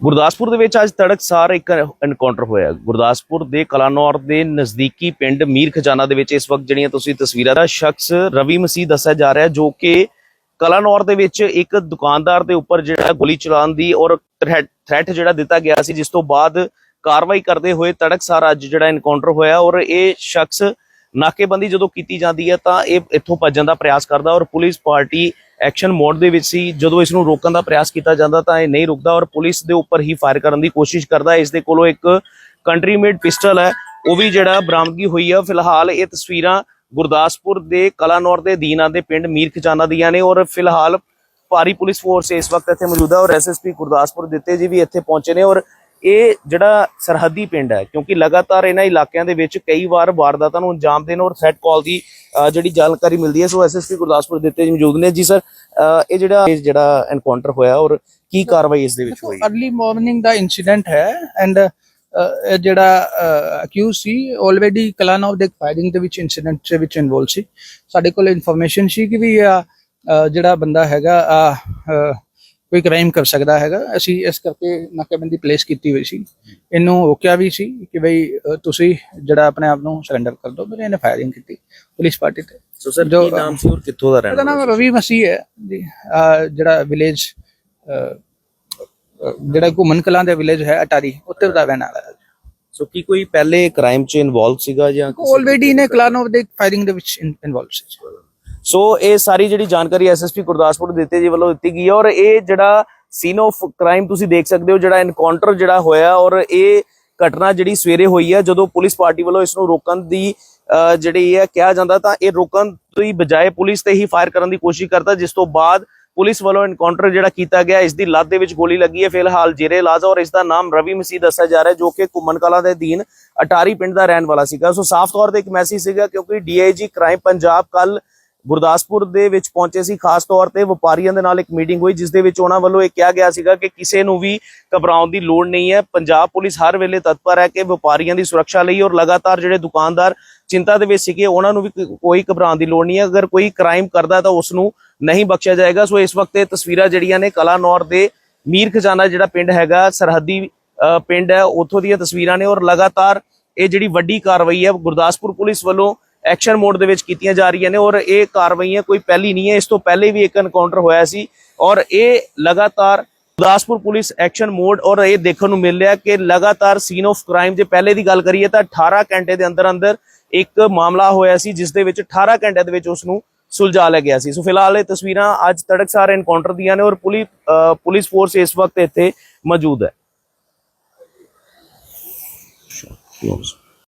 ਗੁਰਦਾਸਪੁਰ ਦੇ ਵਿੱਚ ਅੱਜ ਤੜਕਸਾਰ ਇੱਕ ਐਨਕਾਊਂਟਰ ਹੋਇਆ। ਗੁਰਦਾਸਪੁਰ ਦੇ ਕਲਾਨੌਰ ਦੇ ਨਜ਼ਦੀਕੀ ਪਿੰਡ ਮੀਰ ਖਜ਼ਾਨਾ ਦੇ ਵਿੱਚ ਇਸ ਵਕਤ ਜਿਹੜੀਆਂ ਤੁਸੀਂ ਤਸਵੀਰਾਂ ਦਾ ਸ਼ਖਸ ਰਵੀ ਮਸੀਹ ਦੱਸਿਆ ਜਾ ਰਿਹਾ, ਜੋ ਕਿ ਕਲਾਨੌਰ ਦੇ ਵਿੱਚ ਇੱਕ ਦੁਕਾਨਦਾਰ ਦੇ ਉੱਪਰ ਜਿਹੜਾ ਗੋਲੀ ਚਲਾਉਣ ਦੀ ਔਰ ਥ੍ਰੈਟ ਜਿਹੜਾ ਦਿੱਤਾ ਗਿਆ ਸੀ, ਜਿਸ ਤੋਂ ਬਾਅਦ ਕਾਰਵਾਈ ਕਰਦੇ ਹੋਏ ਤੜਕਸਾਰ ਅੱਜ ਜਿਹੜਾ ਐਨਕਾਊਂਟਰ ਹੋਇਆ ਔਰ ਇਹ ਸ਼ਖਸ ਨਾਕੇਬੰਦੀ ਜਦੋਂ ਕੀਤੀ ਜਾਂਦੀ ਹੈ ਤਾਂ ਇਹ ਇੱਥੋਂ ਭੱਜਣ ਦਾ ਪ੍ਰਯਾਸ ਕਰਦਾ ਔਰ ਪੁਲਿਸ ਪਾਰਟੀ ਐਕਸ਼ਨ ਮੋਡ ਦੇ ਵਿੱਚ ਸੀ। ਜਦੋਂ ਇਸ ਨੂੰ ਰੋਕਣ ਦਾ ਪ੍ਰਯਾਸ ਕੀਤਾ ਜਾਂਦਾ ਤਾਂ ਇਹ ਨਹੀਂ ਰੁਕਦਾ ਔਰ ਪੁਲਿਸ ਦੇ ਉੱਪਰ ਹੀ ਫਾਇਰ ਕਰਨ ਦੀ ਕੋਸ਼ਿਸ਼ ਕਰਦਾ। ਇਸ ਦੇ ਕੋਲੋਂ ਇੱਕ ਕੰਟਰੀ ਮੇਡ ਪਿਸਟਲ ਹੈ। ਉਹ ਵੀ ਜਿਹੜਾ ਬਰਾਮਦਗੀ ਹੋਈ ਹੈ। ਫਿਲਹਾਲ ਇਹ ਤਸਵੀਰਾਂ ਗੁਰਦਾਸਪੁਰ ਦੇ ਕਲਾਨੌਰ ਦੇ ਦੀਨਾ ਦੇ ਪਿੰਡ ਮੀਰ ਖਜ਼ਾਨਾ ਦੀਆਂ ਨੇ ਔਰ ਫਿਲਹਾਲ ਭਾਰੀ ਪੁਲਿਸ ਫੋਰਸ ਇਸ ਵਕਤ ਇੱਥੇ ਮੌਜੂਦ ਹੈ ਔਰ ਐਸਐਸਪੀ ਗੁਰਦਾਸਪੁਰ ਦਿੱਤੇ ਜੀ ਵੀ ਇੱਥੇ ਪਹੁੰਚੇ ਨੇ ਔਰ ਇਹ ਜਿਹੜਾ ਸਰਹੱਦੀ ਪਿੰਡ ਹੈ ਕਿਉਂਕਿ ਲਗਾਤਾਰ ਇਹਨਾਂ ਇਲਾਕਿਆਂ ਦੇ ਵਿੱਚ ਕਈ ਵਾਰ ਵਾਰਦਾਤਾਂ ਨੂੰ ਅੰਜਾਮ ਦੇਣ ਔਰ ਥ੍ਰੈਟ ਕਾਲ ਦੀ ਜਿਹੜੀ ਜਾਣਕਾਰੀ ਮਿਲਦੀ ਹੈ ਸੋ ਐਸਐਸਪੀ ਗੁਰਦਾਸਪੁਰ ਦਿੱਤੇ ਜੀ ਮੌਜੂਦ ਨੇ। ਜੀ ਸਰ ਇਹ ਜਿਹੜਾ ਜਿਹੜਾ ਐਨਕਾਊਂਟਰ ਹੋਇਆ ਔਰ ਕੀ ਕਾਰਵਾਈ ਇਸ ਦੇ ਵਿੱਚ ਹੋਈ अर्ਲੀ ਮਾਰਨਿੰਗ ਦਾ ਇਨਸੀਡੈਂਟ ਹੈ ਐਂਡ ਜਿਹੜਾ ਅਕਿਊਜ਼ ਸੀ ਆਲਰੇਡੀ ਕਲਾਨੌਰ ਦੇ ਫਾਇਰਿੰਗ ਦੇ ਵਿੱਚ ਇਨਸੀਡੈਂਟ ਦੇ ਵਿੱਚ ਇਨਵੋਲ ਸੀ। ਸਾਡੇ ਕੋਲ ਇਨਫੋਰਮੇਸ਼ਨ ਸੀ ਕਿ ਵੀ ਜਿਹੜਾ ਬੰਦਾ ਹੈਗਾ ਕੋਈ ਕ੍ਰਾਈਮ ਕਰ ਸਕਦਾ ਹੈਗਾ। ਅਸੀਂ ਇਸ ਕਰਕੇ ਨਾਕਾਬੰਦੀ ਪਲੇਸ ਕੀਤੀ ਹੋਈ ਸੀ। ਇਹਨੂੰ ਰੋਕਿਆ ਵੀ ਸੀ ਕਿ ਅਹ, ਤੁਸੀਂ ਜਿਹੜਾ ਆਪਣੇ ਆਪ ਨੂੰ ਸਰੈਂਡਰ ਕਰ ਦਿਓ। ਪਰ ਇਹਨੇ ਫਾਇਰਿੰਗ ਕੀਤੀ ਪੁਲਿਸ ਪਾਰਟੀ ਤੇ। ਸੋ ਸਰ ਜੋ- ਕੀ ਨਾਮ ਸੀ ਔਰ ਕਿੱਥੋਂ ਦਾ ਇਹਦਾ ਰਹਿਣਾ ਨਾਮ ਰਵੀ ਮਸੀਹ ਹੈ। ਜੀ ਜਿਹੜਾ ਵਿਲੇਜ ਜਿਹੜਾ ਘੁੰਮਣ ਕਲਾਂ ਦੇ ਵਿਲੇਜ ਹੈ ਅਟਾਰੀ ਉੱਤੇ ਦਾ ਰਹਿਣ ਵਾਲਾ ਸੋ ਕੀ ਕੋਈ ਪਹਿਲੇ ਕ੍ਰਾਈਮ 'ਚ ਇਨਵੋਲਵ ਸੀਗਾ ਜਾਂ ਆਲਰੇਡੀ ਨੇ ਕਲਾਨੋਵ ਦੇ ਫਾਇਰਿੰਗ ਦੇ ਵਿੱਚ ਇਨਵੋਲਵ ਸੀ। ਸੋ ਇਹ ਸਾਰੀ ਜਿਹੜੀ ਜਾਣਕਾਰੀ ਐਸਐਸਪੀ ਗੁਰਦਾਸਪੁਰ ਦਿੱਤੇ ਜੀ ਵੱਲੋਂ ਦਿੱਤੀ ਗਈ ਹੈ ਔਰ ਇਹ ਜਿਹੜਾ ਸੀਨ ਆਫ ਕ੍ਰਾਈਮ ਤੁਸੀਂ ਦੇਖ ਸਕਦੇ ਹੋ, ਜਿਹੜਾ ਐਨਕਾਊਂਟਰ ਜਿਹੜਾ ਹੋਇਆ ਔਰ ਇਹ ਘਟਨਾ ਜਿਹੜੀ ਸਵੇਰੇ ਹੋਈ ਹੈ, ਜਦੋਂ ਪੁਲਿਸ ਪਾਰਟੀ ਵੱਲੋਂ ਇਸ ਨੂੰ ਰੋਕਣ ਦੀ ਜਿਹੜੀ ਹੈ ਕਿਹਾ ਜਾਂਦਾ ਤਾਂ ਇਹ ਰੋਕਣ ਦੀ ਬਜਾਏ ਪੁਲਿਸ ਤੇ ਹੀ ਫਾਇਰ ਕਰਨ ਦੀ ਕੋਸ਼ਿਸ਼ ਕਰਦਾ, ਜਿਸ ਤੋਂ ਬਾਅਦ ਪੁਲਿਸ ਵੱਲੋਂ ਐਨਕਾਊਂਟਰ ਜਿਹੜਾ ਕੀਤਾ ਗਿਆ, ਇਸ ਦੀ ਲੱਤ ਦੇ ਵਿੱਚ ਗੋਲੀ ਲੱਗੀ ਹੈ, ਫਿਲਹਾਲ ਜੇਰੇ ਇਲਾਜ ਔਰ ਇਸ ਦਾ ਨਾਮ ਰਵੀ ਮਸੀਹ ਦੱਸਿਆ ਜਾ ਰਿਹਾ, ਜੋ ਕਿ ਘੁੰਮਣ ਕਲਾਂ ਦੇ ਅਧੀਨ ਅਟਾਰੀ ਪਿੰਡ ਦਾ ਰਹਿਣ ਵਾਲਾ ਸੀਗਾ। ਸੋ ਸਾਫ਼ ਤੌਰ ਤੇ ਇੱਕ ਮੈਸੇਜ ਸੀਗਾ ਕਿਉਂਕਿ ਡੀਆਈਜੀ ਕ੍ਰਾਈਮ ਪੰਜਾਬ ਕੱਲ ਗੁਰਦਾਸਪੁਰ ਦੇ ਵਿੱਚ ਪਹੁੰਚੇ ਸੀ। ਖਾਸ ਤੌਰ ਤੇ ਵਪਾਰੀਆਂ ਦੇ ਨਾਲ ਇੱਕ ਮੀਟਿੰਗ ਹੋਈ, ਜਿਸ ਦੇ ਵਿੱਚ ਉਹਨਾਂ ਵੱਲੋਂ ਇਹ ਕਿਹਾ ਗਿਆ ਸੀਗਾ ਕਿ ਕਿਸੇ ਨੂੰ ਵੀ ਘਬਰਾਉਣ ਦੀ ਲੋੜ ਨਹੀਂ ਹੈ। ਪੰਜਾਬ ਪੁਲਿਸ ਹਰ ਵੇਲੇ ਤਤਪਰ ਹੈ ਕਿ ਵਪਾਰੀਆਂ ਦੀ ਸੁਰੱਖਿਆ ਲਈ ਔਰ ਲਗਾਤਾਰ ਜਿਹੜੇ ਦੁਕਾਨਦਾਰ ਚਿੰਤਾ ਦੇ ਵਿੱਚ ਸੀਗੇ, ਉਹਨਾਂ ਨੂੰ ਵੀ ਕੋਈ ਘਬਰਾਉਣ ਦੀ ਲੋੜ ਨਹੀਂ ਹੈ। ਅਗਰ ਕੋਈ ਕ੍ਰਾਈਮ ਕਰਦਾ ਤਾਂ ਉਸ ਨੂੰ ਨਹੀਂ ਬਖਸ਼ਿਆ ਜਾਏਗਾ। ਸੋ ਇਸ ਵਕਤ ਇਹ ਤਸਵੀਰਾਂ ਜਿਹੜੀਆਂ ਨੇ ਕਲਾਨੌਰ ਦੇ ਮੀਰ ਖਜ਼ਾਨਾ ਜਿਹੜਾ ਪਿੰਡ ਹੈਗਾ, ਸਰਹੱਦੀ ਪਿੰਡ ਹੈ, ਉੱਥੋਂ ਦੀਆਂ ਤਸਵੀਰਾਂ ਨੇ ਔਰ ਲਗਾਤਾਰ ਇਹ ਜਿਹੜੀ ਵੱਡੀ ਕਾਰਵਾਈ ਹੈ, ਗੁਰਦਾਸਪੁਰ ਪੁਲਿਸ ਵੱਲੋਂ ਐਕਸ਼ਨ ਮੋਡ ਦੇ ਵਿੱਚ ਕੀਤੀਆਂ ਜਾ ਰਹੀਆਂ ਨੇ ਔਰ ਇਹ ਕਾਰਵਾਈਆਂ ਕੋਈ ਪਹਿਲੀ ਨਹੀਂ ਹੈ। ਇਸ ਤੋਂ ਪਹਿਲੇ ਵੀ ਇੱਕ ਐਨਕਾਊਂਟਰ ਹੋਇਆ ਸੀ ਔਰ ਇਹ ਲਗਾਤਾਰ ਗੁਰਦਾਸਪੁਰ ਪੁਲਿਸ ਐਕਸ਼ਨ ਮੋਡ ਔਰ ਇਹ ਦੇਖਣ ਨੂੰ ਮਿਲ ਰਿਹਾ ਕਿ ਲਗਾਤਾਰ ਸੀਨ ਆਫ ਕ੍ਰਾਈਮ ਜੇ ਪਹਿਲੇ ਦੀ ਗੱਲ ਕਰੀਏ ਤਾਂ 18 ਘੰਟੇ ਦੇ ਅੰਦਰ ਅੰਦਰ ਇੱਕ ਮਾਮਲਾ ਹੋਇਆ ਸੀ, ਜਿਸ ਦੇ ਵਿੱਚ 18 ਘੰਟੇ ਦੇ ਵਿੱਚ ਉਸ ਨੂੰ ਸੁਲਝਾ ਲਿਆ ਗਿਆ ਸੀ। ਸੋ ਫਿਲਹਾਲ ਇਹ ਤਸਵੀਰਾਂ ਅੱਜ ਤੜਕਸਾਰ ਐਨਕਾਊਂਟਰ ਦੀਆਂ ਨੇ ਔਰ ਪੁਲਿਸ ਪੁਲਿਸ ਫੋਰਸ ਇਸ ਵਕਤ ਇੱਥੇ ਮੌਜੂਦ ਹੈ।